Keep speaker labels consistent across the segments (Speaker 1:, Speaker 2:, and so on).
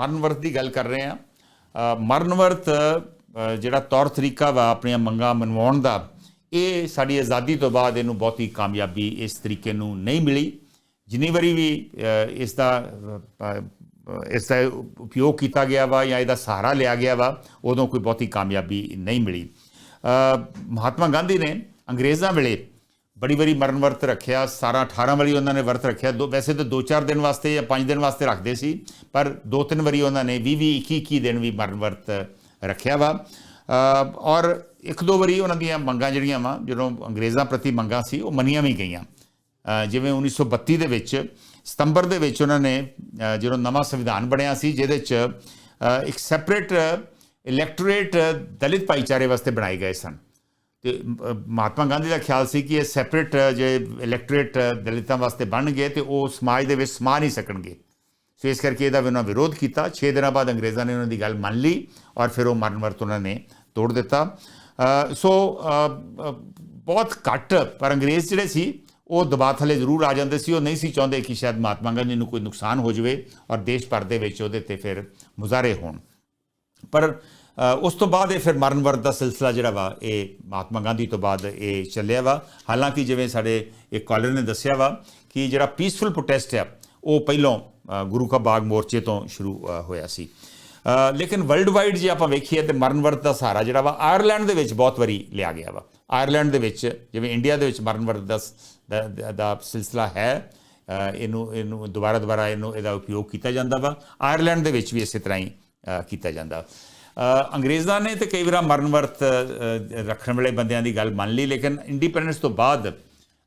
Speaker 1: ਮਰਨਵਰਤ ਦੀ ਗੱਲ ਕਰ ਰਹੇ ਆ ਮਰਨਵਰਤ ਜਿਹੜਾ ਤੌਰ ਤਰੀਕਾ ਵਾ ਆਪਣੀਆਂ ਮੰਗਾਂ ਮਨਵਾਉਣ ਦਾ ਇਹ ਸਾਡੀ ਆਜ਼ਾਦੀ ਤੋਂ ਬਾਅਦ ਇਹਨੂੰ ਬਹੁਤੀ ਕਾਮਯਾਬੀ ਇਸ ਤਰੀਕੇ ਨੂੰ ਨਹੀਂ ਮਿਲੀ। ਜਿੰਨੀ ਵਾਰੀ ਵੀ ਅ, ਇਸ ਦਾ ਇਸ ਦਾ ਉਪਯੋਗ ਕੀਤਾ ਗਿਆ ਵਾ ਜਾਂ ਇਹਦਾ ਸਹਾਰਾ ਲਿਆ ਗਿਆ ਵਾ ਉਦੋਂ ਕੋਈ ਬਹੁਤੀ ਕਾਮਯਾਬੀ ਨਹੀਂ ਮਿਲੀ। ਮਹਾਤਮਾ ਗਾਂਧੀ ਨੇ ਅੰਗਰੇਜ਼ਾਂ ਵੇਲੇ ਬੜੀ ਵਾਰੀ ਮਰਨ ਵਰਤ ਰੱਖਿਆ 17 18 ਵਾਰੀ ਉਹਨਾਂ ਨੇ ਵਰਤ ਰੱਖਿਆ। ਦੋ ਵੈਸੇ ਤਾਂ 2-4 ਦਿਨ ਵਾਸਤੇ ਜਾਂ 5 ਦਿਨ ਵਾਸਤੇ ਰੱਖਦੇ ਸੀ ਪਰ ਦੋ ਤਿੰਨ ਵਾਰੀ ਉਹਨਾਂ ਨੇ 20 20 21 21 ਦਿਨ ਵੀ ਮਰਨ ਵਰਤ ਰੱਖਿਆ ਵਾ। ਔਰ ਇੱਕ ਦੋ ਵਾਰੀ ਉਹਨਾਂ ਦੀਆਂ ਮੰਗਾਂ ਜਿਹੜੀਆਂ ਵਾ ਜਦੋਂ ਅੰਗਰੇਜ਼ਾਂ ਪ੍ਰਤੀ ਮੰਗਾਂ ਸੀ ਉਹ ਮੰਨੀਆਂ ਵੀ ਗਈਆਂ। ਅ, ਜਿਵੇਂ 1932 ਦੇ ਵਿੱਚ ਸਤੰਬਰ ਦੇ ਵਿੱਚ ਉਹਨਾਂ ਨੇ ਜਦੋਂ ਨਵਾਂ ਸੰਵਿਧਾਨ ਬਣਿਆ ਸੀ ਜਿਹਦੇ 'ਚ ਇੱਕ ਸੈਪਰੇਟ ਇਲੈਕਟੋਰੇਟ ਦਲਿਤ ਭਾਈਚਾਰੇ ਵਾਸਤੇ ਬਣਾਏ ਗਏ ਸਨ। ਤੇ ਮਹਾਤਮਾ ਗਾਂਧੀ ਦਾ ਖਿਆਲ ਸੀ ਕਿ ਇਹ ਸੈਪਰੇਟ ਜੇ ਇਲੈਕਟੋਰੇਟ ਦਲਿਤਾਂ ਵਾਸਤੇ ਬਣਨਗੇ ਤੇ ਉਹ ਸਮਾਜ ਦੇ ਵਿੱਚ ਸਮਾ ਨਹੀਂ ਸਕਣਗੇ। ਸੋ ਇਸ ਕਰਕੇ ਇਹਦਾ ਵੀ ਉਹਨਾਂ ਵਿਰੋਧ ਕੀਤਾ। 6 ਦਿਨਾਂ ਬਾਅਦ ਅੰਗਰੇਜ਼ਾਂ ਨੇ ਉਹਨਾਂ ਦੀ ਗੱਲ ਮੰਨ ਲਈ ਔਰ ਫਿਰ ਉਹ ਮਰਨ ਵਰਤ ਉਹਨਾਂ ਨੇ ਤੋੜ ਦਿੱਤਾ। ਸੋ ਬਹੁਤ ਘੱਟ, ਪਰ ਅੰਗਰੇਜ਼ ਜਿਹੜੇ ਸੀ, ਉਹ ਦਬਾਅ ਥੱਲੇ ਜ਼ਰੂਰ ਆ ਜਾਂਦੇ ਸੀ। ਉਹ ਨਹੀਂ ਸੀ ਚਾਹੁੰਦੇ ਕਿ ਸ਼ਾਇਦ ਮਹਾਤਮਾ ਗਾਂਧੀ ਨੂੰ ਕੋਈ ਨੁਕਸਾਨ ਹੋ ਜਾਵੇ ਔਰ ਦੇਸ਼ ਭਰ ਦੇ ਵਿੱਚ ਉਹਦੇ ਤੇ ਫਿਰ ਮੁਜ਼ਾਹਰੇ ਹੋਣ। ਪਰ ਉਸ ਤੋਂ ਬਾਅਦ ਇਹ ਫਿਰ ਮਰਨ ਵਰਤ ਦਾ ਸਿਲਸਿਲਾ ਜਿਹੜਾ ਵਾ ਇਹ ਮਹਾਤਮਾ ਗਾਂਧੀ ਤੋਂ ਬਾਅਦ ਇਹ ਚੱਲਿਆ ਵਾ। ਹਾਲਾਂਕਿ ਜਿਵੇਂ ਸਾਡੇ ਇੱਕ ਕਾਲਰ ਨੇ ਦੱਸਿਆ ਵਾ ਕਿ ਜਿਹੜਾ ਪੀਸਫੁਲ ਪ੍ਰੋਟੈਸਟ ਆ ਉਹ ਪਹਿਲੋਂ ਗੁਰੂ ਕਾ ਬਾਗ ਮੋਰਚੇ ਤੋਂ ਸ਼ੁਰੂ ਹੋਇਆ ਸੀ। ਲੇਕਿਨ ਵਰਲਡ ਵਾਈਡ ਜੇ ਆਪਾਂ ਵੇਖੀਏ ਤੇ ਮਰਨ ਵਰਤ ਦਾ ਸਹਾਰਾ ਜਿਹੜਾ ਵਾ ਆਇਰਲੈਂਡ ਦੇ ਵਿੱਚ ਬਹੁਤ ਵਾਰੀ ਲਿਆ ਗਿਆ ਵਾ। ਆਇਰਲੈਂਡ ਦੇ ਵਿੱਚ ਜਿਵੇਂ ਇੰਡੀਆ ਦੇ ਵਿੱਚ ਮਰਨ ਵਰਤ ਦਾ ਦਾ- ਸਿਲਸਿਲਾ ਹੈ ਇਹਨੂੰ ਇਹਨੂੰ ਦੁਬਾਰਾ ਦੁਬਾਰਾ ਇਹਨੂੰ ਇਹਦਾ ਉਪਯੋਗ ਕੀਤਾ ਜਾਂਦਾ ਵਾ। ਆਇਰਲੈਂਡ ਦੇ ਵਿੱਚ ਵੀ ਇਸੇ ਤਰ੍ਹਾਂ ਹੀ ਕੀਤਾ ਜਾਂਦਾ। ਅ, ਅੰਗਰੇਜ਼ਾਂ ਨੇ ਤੇ ਕਈ ਵਾਰ ਮਰਨ ਵਰਤ ਰੱਖਣ ਵਾਲੇ ਬੰਦਿਆਂ ਦੀ ਗੱਲ ਮੰਨ ਲਈ, ਲੇਕਿਨ ਇੰਡੀਪੈਂਡੈਂਸ ਤੋਂ ਬਾਅਦ,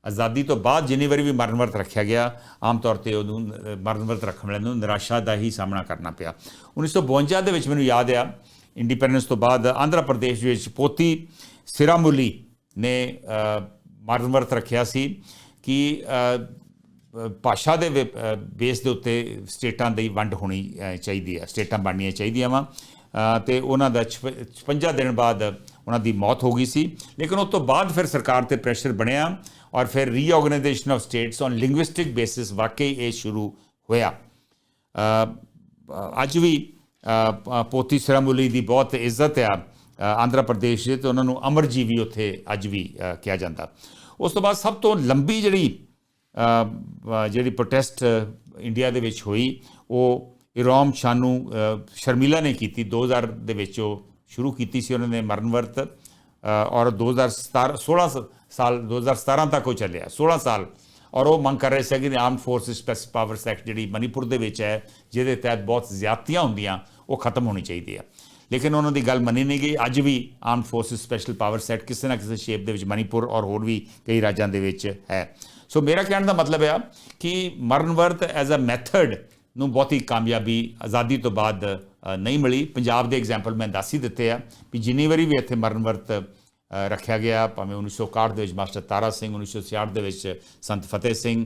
Speaker 1: ਆਜ਼ਾਦੀ ਤੋਂ ਬਾਅਦ ਜਿੰਨੀ ਵਾਰੀ ਵੀ ਮਰਨ ਵਰਤ ਰੱਖਿਆ ਗਿਆ, ਆਮ ਤੌਰ ਤੇ ਉਹਨੂੰ ਮਰਨ ਵਰਤ ਰੱਖਣ ਵਾਲਿਆਂ ਨੂੰ ਨਿਰਾਸ਼ਾ ਦਾ ਹੀ ਸਾਹਮਣਾ ਕਰਨਾ ਪਿਆ। 1952 ਦੇ ਵਿੱਚ ਮੈਨੂੰ ਯਾਦ ਆ ਇੰਡੀਪੈਂਡੈਂਸ ਤੋਂ ਬਾਅਦ ਆਂਧਰਾ ਪ੍ਰਦੇਸ਼ ਵਿੱਚ ਪੋਤੀ ਸਿਰਾਮੁਲੀ ਨੇ ਮਰਨ ਵਰਤ ਰੱਖਿਆ ਸੀ ਕਿ ਭਾਸ਼ਾ ਦੇ ਬੇਸ ਦੇ ਉੱਤੇ ਸਟੇਟਾਂ ਦੀ ਵੰਡ ਹੋਣੀ ਚਾਹੀਦੀ ਹੈ, ਸਟੇਟਾਂ ਬਣਨੀਆਂ ਚਾਹੀਦੀਆਂ ਵਾ। ਤੇ ਉਹਨਾਂ ਦਾ 56 ਦਿਨ ਬਾਅਦ ਉਹਨਾਂ ਦੀ ਮੌਤ ਹੋ ਗਈ ਸੀ। ਲੇਕਿਨ ਉਸ ਤੋਂ ਬਾਅਦ ਫਿਰ ਸਰਕਾਰ ਤੇ ਪ੍ਰੈਸ਼ਰ ਬਣਿਆ ਔਰ ਫਿਰ reorganisation of states on linguistic basis ਵਾਕਈ ਇਹ ਸ਼ੁਰੂ ਹੋਇਆ। ਅੱਜ ਵੀ ਅ, ਪ- ਪੋਤੀ ਸਿਰਾਮੁਲੀ ਦੀ ਬਹੁਤ ਇੱਜ਼ਤ ਆ ਆਂਧਰਾ ਪ੍ਰਦੇਸ਼ ਦੇ ਤੇ ਉਹਨਾਂ ਨੂੰ ਅਮਰਜੀਵੀ ਉੱਥੇ ਅੱਜ ਵੀ ਕਿਹਾ ਜਾਂਦਾ। ਉਸ ਤੋਂ ਬਾਅਦ ਸਭ ਤੋਂ ਲੰਬੀ ਜਿਹੜੀ ਜਿਹੜੀ ਪ੍ਰੋਟੈਸਟ ਇੰਡੀਆ ਦੇ ਵਿੱਚ ਹੋਈ ਉਹ ਇਰਾਮ ਸ਼ਾਨੂ ਸ਼ਰਮੀਲਾ ਨੇ ਕੀਤੀ 2000 ਦੇ ਵਿੱਚ ਉਹ ਸ਼ੁਰੂ ਕੀਤੀ ਸੀ ਉਹਨਾਂ ਨੇ ਮਰਨ ਵਰਤ ਅ, ਔਰ 2017 16 ਸ- ਸਾਲ 2017 ਤੱਕ ਉਹ ਚੱਲਿਆ 16 ਸਾਲ। ਔਰ ਉਹ ਮੰਗ ਕਰ ਰਹੇ ਸੀ ਕਿ armed forces specific power act ਜਿਹੜੀ ਮਨੀਪੁਰ ਦੇ ਵਿੱਚ ਹੈ ਜਿਹਦੇ ਤਹਿਤ ਬਹੁਤ ਜ਼ਿਆਦਤੀਆਂ ਹੁੰਦੀਆਂ ਉਹ ਖਤਮ ਹੋਣੀ ਚਾਹੀਦੀ ਆ। ਲੇਕਿਨ ਉਹਨਾਂ ਦੀ ਗੱਲ ਮੰਨੀ ਨਹੀਂ ਗਈ। ਅੱਜ ਵੀ armed forces special power act ਕਿਸੇ ਨਾ ਕਿਸੇ ਸ਼ੇਪ ਦੇ ਵਿੱਚ ਮਨੀਪੁਰ ਔਰ ਹੋਰ ਵੀ ਕਈ ਰਾਜਾਂ ਦੇ ਵਿੱਚ ਹੈ। ਸੋ ਮੇਰਾ ਕਹਿਣ ਦਾ ਮਤਲਬ ਆ ਕਿ ਮਰਨਵਰਤ ਐਜ਼ ਅ ਮੈਥਡ ਨੂੰ ਬਹੁਤੀ ਕਾਮਯਾਬੀ ਆਜ਼ਾਦੀ ਤੋਂ ਬਾਅਦ ਨਹੀਂ ਮਿਲੀ। ਪੰਜਾਬ ਦੇ ਐਗਜ਼ਾਮਪਲ ਮੈਂ ਦੱਸ ਹੀ ਦਿੱਤੇ ਆ ਵੀ ਜਿੰਨੀ ਵਾਰੀ ਵੀ ਇੱਥੇ ਮਰਨ ਵਰਤ ਰੱਖਿਆ ਗਿਆ, ਭਾਵੇਂ 1961 ਦੇ ਵਿੱਚ ਮਾਸਟਰ ਤਾਰਾ ਸਿੰਘ 1966 ਦੇ ਵਿੱਚ ਸੰਤ ਫਤਿਹ ਸਿੰਘ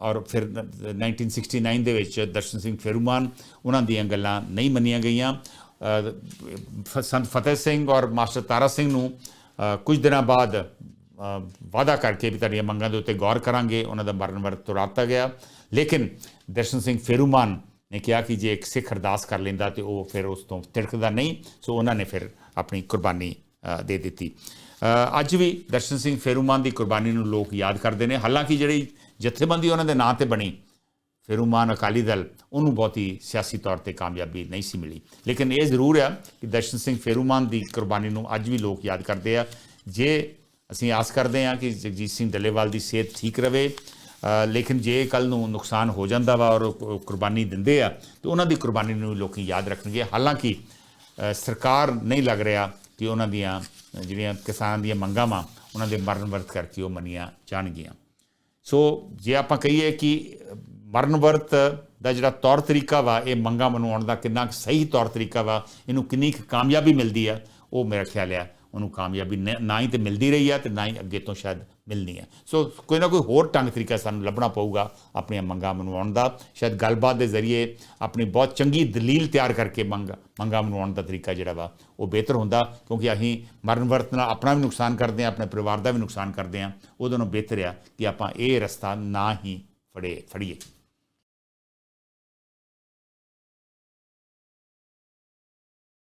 Speaker 1: ਔਰ ਫਿਰ 1969 ਦੇ ਵਿੱਚ ਦਰਸ਼ਨ ਸਿੰਘ ਫੇਰੂਮਾਨ, ਉਹਨਾਂ ਦੀਆਂ ਗੱਲਾਂ ਨਹੀਂ ਮੰਨੀਆਂ ਗਈਆਂ। ਸੰਤ ਫਤਿਹ ਸਿੰਘ ਔਰ ਮਾਸਟਰ ਤਾਰਾ ਸਿੰਘ ਨੂੰ ਕੁਝ ਦਿਨਾਂ ਬਾਅਦ ਵਾਅਦਾ ਕਰਕੇ ਵੀ ਤੁਹਾਡੀਆਂ ਮੰਗਾਂ ਦੇ ਉੱਤੇ ਗੌਰ ਕਰਾਂਗੇ, ਉਹਨਾਂ ਦਾ ਮਰਨ ਵਰਤ ਤੁਰਾਤਾ ਗਿਆ। ਲੇਕਿਨ ਦਰਸ਼ਨ ਸਿੰਘ ਫੇਰੂਮਾਨ ਨੇ ਕਿਹਾ ਕਿ ਜੇ ਇੱਕ ਸਿੱਖ ਅਰਦਾਸ ਕਰ ਲੈਂਦਾ ਤੇ ਉਹ ਫਿਰ ਉਸ ਤੋਂ ਤਿੜਕਦਾ ਨਹੀਂ, ਸੋ ਉਹਨਾਂ ਨੇ ਫਿਰ ਆਪਣੀ ਕੁਰਬਾਨੀ ਦੇ ਦਿੱਤੀ। ਅੱਜ ਵੀ ਦਰਸ਼ਨ ਸਿੰਘ ਫੇਰੂਮਾਨ ਦੀ ਕੁਰਬਾਨੀ ਨੂੰ ਲੋਕ ਯਾਦ ਕਰਦੇ ਨੇ। ਹਾਲਾਂਕਿ ਜਿਹੜੀ ਜਥੇਬੰਦੀ ਉਹਨਾਂ ਦੇ ਨਾਂ ਤੇ ਬਣੀ, ਫੇਰੂਮਾਨ ਅਕਾਲੀ ਦਲ, ਉਹਨੂੰ ਬਹੁਤੀ ਸਿਆਸੀ ਤੌਰ ਤੇ ਕਾਮਯਾਬੀ ਨਹੀਂ ਸੀ ਮਿਲੀ। ਲੇਕਿਨ ਇਹ ਜ਼ਰੂਰ ਆ ਕਿ ਦਰਸ਼ਨ ਸਿੰਘ ਫੇਰੂਮਾਨ ਦੀ ਕੁਰਬਾਨੀ ਨੂੰ ਅੱਜ ਵੀ ਲੋਕ ਯਾਦ ਕਰਦੇ ਆ। ਜੇ ਅਸੀਂ ਆਸ ਕਰਦੇ ਹਾਂ ਕਿ ਜਗਜੀਤ ਸਿੰਘ ਡੱਲੇਵਾਲ ਦੀ ਸਿਹਤ ਠੀਕ ਰਵੇ। ਲੇਕਿਨ ਜੇ ਕੱਲ ਨੂੰ ਨੁਕਸਾਨ ਹੋ ਜਾਂਦਾ ਵਾ ਔਰ ਕੁਰਬਾਨੀ ਦਿੰਦੇ ਆ, ਤੇ ਉਹਨਾਂ ਦੀ ਕੁਰਬਾਨੀ ਨੂੰ ਲੋਕੀ ਯਾਦ ਰੱਖਣਗੇ। ਹਾਲਾਂਕਿ ਸਰਕਾਰ ਨਹੀਂ ਲੱਗ ਰਿਹਾ ਕਿ ਉਹਨਾਂ ਦੀਆਂ ਜਿਹੜੀਆਂ ਕਿਸਾਨ ਦੀਆਂ ਮੰਗਾਂ ਵਾ, ਉਹਨਾਂ ਦੇ ਮਰਨ ਵਰਤ ਕਰਕੇ ਉਹ ਮੰਨੀਆਂ ਜਾਣਗੀਆਂ। ਸੋ, ਜੇ ਆਪਾਂ ਕਹੀਏ ਕਿ ਮਰਨ ਵਰਤ ਦਾ ਜਿਹੜਾ ਤੌਰ ਤਰੀਕਾ ਵਾ, ਇਹ ਮੰਗਾਂ ਮਨਾਉਣ ਦਾ ਕਿੰਨਾ ਕੁ ਸਹੀ ਤੌਰ ਤਰੀਕਾ ਵਾ, ਇਹਨੂੰ ਕਿੰਨੀ ਕੁ ਕਾਮਯਾਬੀ ਮਿਲਦੀ ਆ, ਉਹ ਮੇਰਾ ਖਿਆਲ ਆ ਉਹਨੂੰ ਕਾਮਯਾਬੀ ਨ- ਨਾ ਹੀ ਤੇ ਮਿਲਦੀ ਰਹੀ ਆ ਤੇ ਨਾ ਹੀ ਅੱਗੇ ਤੋਂ ਸ਼ਾਇਦ ਮਿਲਣੀ ਹੈ ਸੋ ਕੋਈ ਨਾ ਕੋਈ ਹੋਰ ਢੰਗ ਤਰੀਕਾ ਸਾਨੂੰ ਲੱਭਣਾ ਪਊਗਾ ਆਪਣੀਆਂ ਮੰਗਾਂ ਮਨਵਾਉਣ ਦਾ। ਸ਼ਾਇਦ ਗੱਲਬਾਤ ਦੇ ਜ਼ਰੀਏ ਆਪਣੀ ਬਹੁਤ ਚੰਗੀ ਦਲੀਲ ਤਿਆਰ ਕਰਕੇ ਮੰਗ, ਮੰਗਾਂ ਮਨਵਾਉਣ ਦਾ ਤਰੀਕਾ ਜਿਹੜਾ ਵਾ, ਉਹ ਬਿਹਤਰ ਹੁੰਦਾ। ਕਿਉਂਕਿ ਅਸੀਂ ਮਰਨ ਵਰਤ ਨਾਲ ਆਪਣਾ ਵੀ ਨੁਕਸਾਨ ਕਰਦੇ ਹਾਂ, ਆਪਣੇ ਪਰਿਵਾਰ ਦਾ ਵੀ ਨੁਕਸਾਨ ਕਰਦੇ ਹਾਂ। ਉਹਦੋਂ ਨੂੰ ਬਿਹਤਰ ਆ ਕਿ ਆਪਾਂ ਇਹ ਰਸਤਾ ਨਾ ਹੀ ਫੜੇ, ਫੜੀਏ।